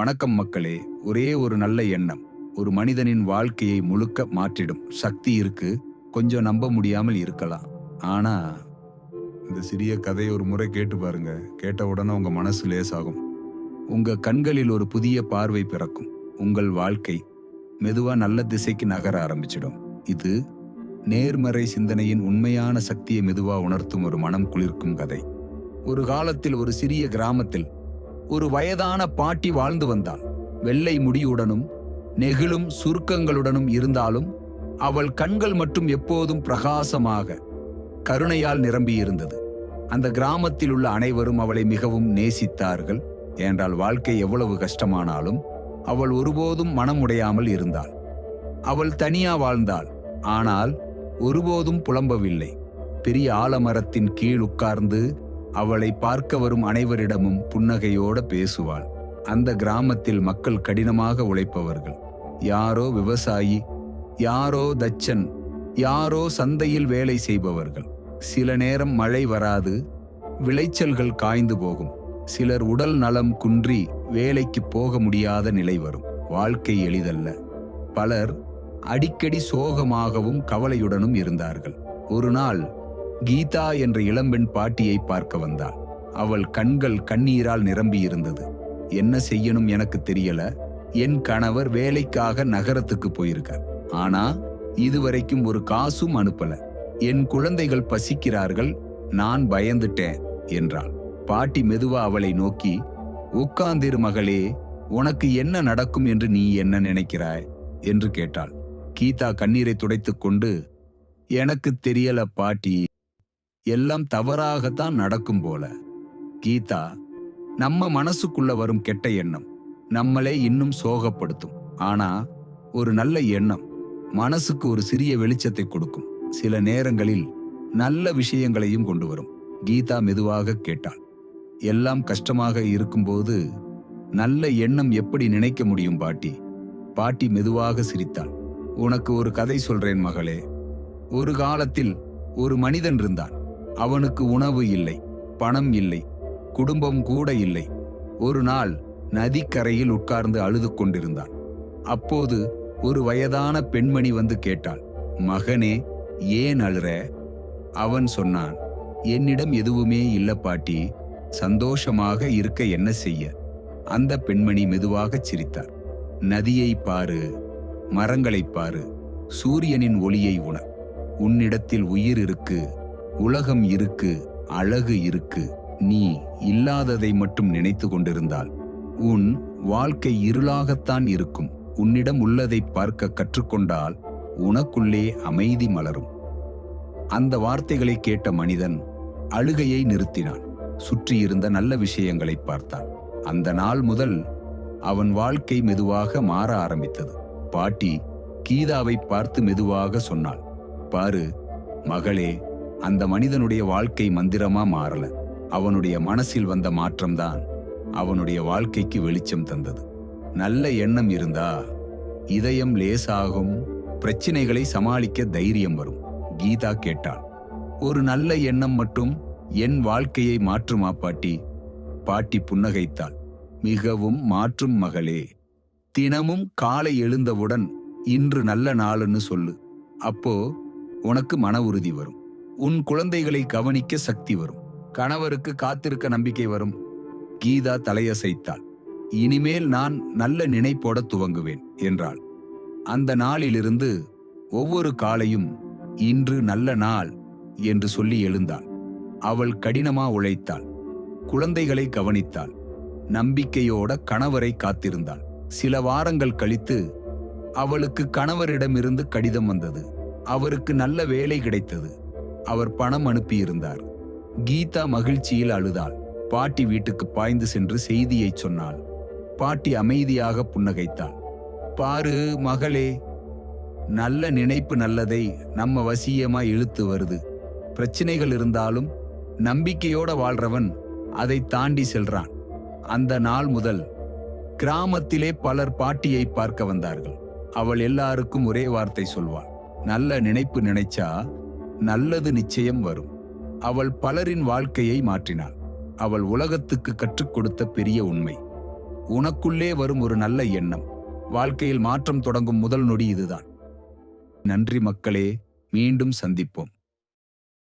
வணக்கம் மக்களே. ஒரே ஒரு நல்ல எண்ணம். ஒரு மனிதனின் வாழ்க்கையை முழுக்க மாற்றிடும் சக்தி இருக்கு. கொஞ்சம் நம்ப முடியாமல் இருக்கலாம். ஆனா இந்த சிறிய கதையை ஒரு முறை கேட்டு பாருங்க. கேட்ட உடனே உங்க மனசு லேசாகும். உங்க கண்களில் ஒரு புதிய பார்வை பிறக்கும். உங்கள் வாழ்க்கை மெதுவா நல்ல திசைக்கு நகர ஆரம்பிச்சிடும். இது நேர்மறை சிந்தனையின் உண்மையான சக்தியை மெதுவா உணர்த்தும் ஒரு மனம் குளிர்க்கும் கதை. ஒரு காலத்தில் ஒரு சிறிய கிராமத்தில் ஒரு வயதான பாட்டி வாழ்ந்து வந்தாள். வெள்ளை முடியுடனும் நெகிழும் சுருக்கங்களுடனும் இருந்தாலும் அவள் கண்கள் மட்டும் எப்போதும் பிரகாசமாக கருணையால் நிரம்பியிருந்தது. அந்த கிராமத்தில் உள்ள அனைவரும் அவளை மிகவும் நேசித்தார்கள். என்றால் வாழ்க்கை எவ்வளவு கஷ்டமானாலும் அவள் ஒருபோதும் மனமுடையாமல் இருந்தாள். அவள் தனியா வாழ்ந்தாள். ஆனால் ஒருபோதும் புலம்பவில்லை. பெரிய ஆலமரத்தின் கீழ் உட்கார்ந்து அவளை பார்க்க வரும் அனைவரிடமும் புன்னகையோட பேசுவாள். அந்த கிராமத்தில் மக்கள் கடினமாக உழைப்பவர்கள். யாரோ விவசாயி யாரோ தச்சன் யாரோ சந்தையில் வேலை செய்பவர்கள். சில நேரம் மழை வராது விளைச்சல்கள் காய்ந்து போகும். சிலர் உடல் நலம் குன்றி வேலைக்கு போக முடியாத நிலை வரும். வாழ்க்கை எளிதல்ல. பலர் அடிக்கடி சோகமாகவும் கவலையுடனும் இருந்தார்கள். ஒரு நாள் கீதா என்ற இளம்பெண் பாட்டியை பார்க்க வந்தாள். அவள் கண்கள் கண்ணீரால் நிரம்பியிருந்தது. என்ன செய்யணும் எனக்கு தெரியல. என் கணவர் வேலைக்காக நகரத்துக்கு போயிருக்கார். ஆனா இதுவரைக்கும் ஒரு காசும் அனுப்பல. என் குழந்தைகள் பசிக்கிறார்கள். நான் பயந்துட்டேன் என்றாள். பாட்டி மெதுவா அவளை நோக்கி உட்கார்ந்திரு மகளே. உனக்கு என்ன நடக்கும் என்று நீ என்ன நினைக்கிறாய்? என்று கேட்டாள். கீதா கண்ணீரை துடைத்துக் கொண்டு எனக்கு தெரியல பாட்டி. எல்லாம் தவறாகத்தான் நடக்கும் போல. கீதா நம்ம மனசுக்குள்ள வரும் கெட்ட எண்ணம் நம்மளே இன்னும் சோகப்படுத்தும். ஆனா ஒரு நல்ல எண்ணம் மனசுக்கு ஒரு சிறிய வெளிச்சத்தை கொடுக்கும். சில நேரங்களில் நல்ல விஷயங்களையும் கொண்டு வரும். கீதா மெதுவாக கேட்டாள். எல்லாம் கஷ்டமாக இருக்கும்போது நல்ல எண்ணம் எப்படி நினைக்க முடியும் பாட்டி? பாட்டி மெதுவாக சிரித்தாள். உனக்கு ஒரு கதை சொல்றேன் மகளே. ஒரு காலத்தில் ஒரு மனிதன் இருந்தான். அவனுக்கு உணவு இல்லை பணம் இல்லை குடும்பம் கூட இல்லை. ஒரு நாள் நதிக்கரையில் உட்கார்ந்து அழுது கொண்டிருந்தான். அப்போது ஒரு வயதான பெண்மணி வந்து கேட்டாள் மகனே ஏன் அழுற? அவன் சொன்னான் என்னிடம் எதுவுமே இல்ல பாட்டி சந்தோஷமாக இருக்க என்ன செய்ய? அந்த பெண்மணி மெதுவாகச் சிரித்தார் நதியை பாரு மரங்களைப் பாரு சூரியனின் ஒளியை உணர் உன்னிடத்தில் உயிர் இருக்கு உலகம் இருக்கு அழகு இருக்கு நீ இல்லாததை மட்டும் நினைத்து கொண்டிருந்தால் உன் வாழ்க்கை இருளாகத்தான் இருக்கும். உன்னிடம் உள்ளதை பார்க்க கற்றுக்கொண்டால் உனக்குள்ளே அமைதி மலரும். அந்த வார்த்தைகளை கேட்ட மனிதன் அழுகையை நிறுத்தினான். சுற்றியிருந்த நல்ல விஷயங்களை பார்த்தான். அந்த நாள் முதல் அவன் வாழ்க்கை மெதுவாக மாற ஆரம்பித்தது. பாட்டி கீதாவை பார்த்து மெதுவாக சொன்னாள் பாரு மகளே அந்த மனிதனுடைய வாழ்க்கை மந்திரமா மாறல. அவனுடைய மனசில் வந்த மாற்றம்தான் அவனுடைய வாழ்க்கைக்கு வெளிச்சம் தந்தது. நல்ல எண்ணம் இருந்தா இதயம் லேசாகும் பிரச்சினைகளை சமாளிக்க தைரியம் வரும் கீதா கேட்டாள். ஒரு நல்ல எண்ணம் மட்டும் என் வாழ்க்கையை மாற்றுமா பாட்டி? பாட்டி புன்னகைத்தாள். மிகவும் மாற்றும் மகளே தினமும் காலை எழுந்தவுடன் இன்று நல்ல நாளுன்னு சொல்லு. அப்போ உனக்கு மன உறுதி வரும். உன் குழந்தைகளை கவனிக்க சக்தி வரும். கணவருக்கு காத்திருக்க நம்பிக்கை வரும். கீதா தலையசைத்தாள். இனிமேல் நான் நல்ல நினைப்போட துவங்குவேன் என்றாள். அந்த நாளிலிருந்து ஒவ்வொரு காலையும் இன்று நல்ல நாள் என்று சொல்லி எழுந்தாள். அவள் கடினமா உழைத்தாள். குழந்தைகளை கவனித்தாள். நம்பிக்கையோட கணவரை காத்திருந்தாள். சில வாரங்கள் கழித்து அவளுக்கு கணவரிடமிருந்து கடிதம் வந்தது. அவருக்கு நல்ல வேலை கிடைத்தது. அவர் பணம் அனுப்பியிருந்தார். கீதா மகிழ்ச்சியில் அழுதாள். பாட்டி வீட்டுக்கு பாய்ந்து சென்று செய்தியை சொன்னாள். பாட்டி அமைதியாக புன்னகைத்தாள். பாரு மகளே நல்ல நினைப்பு நல்லதை நம்ம வசியமா இழுத்து வருது. பிரச்சனைகள் இருந்தாலும் நம்பிக்கையோட வாழ்றவன் அதை தாண்டி செல்றான். அந்த நாள் முதல் கிராமத்திலே பலர் பாட்டியை பார்க்க வந்தார்கள். அவள் எல்லாருக்கும் ஒரே வார்த்தை சொல்வாள். நல்ல நினைப்பு நினைச்சா நல்லது நிச்சயம் வரும். அவள் பலரின் வாழ்க்கையை மாற்றினாள். அவள் உலகத்துக்கு கற்றுக் கொடுத்த பெரிய உண்மை. உனக்குள்ளே வரும் ஒரு நல்ல எண்ணம். வாழ்க்கையில் மாற்றம் தொடங்கும் முதல் நொடி இதுதான். நன்றி மக்களே. மீண்டும் சந்திப்போம்.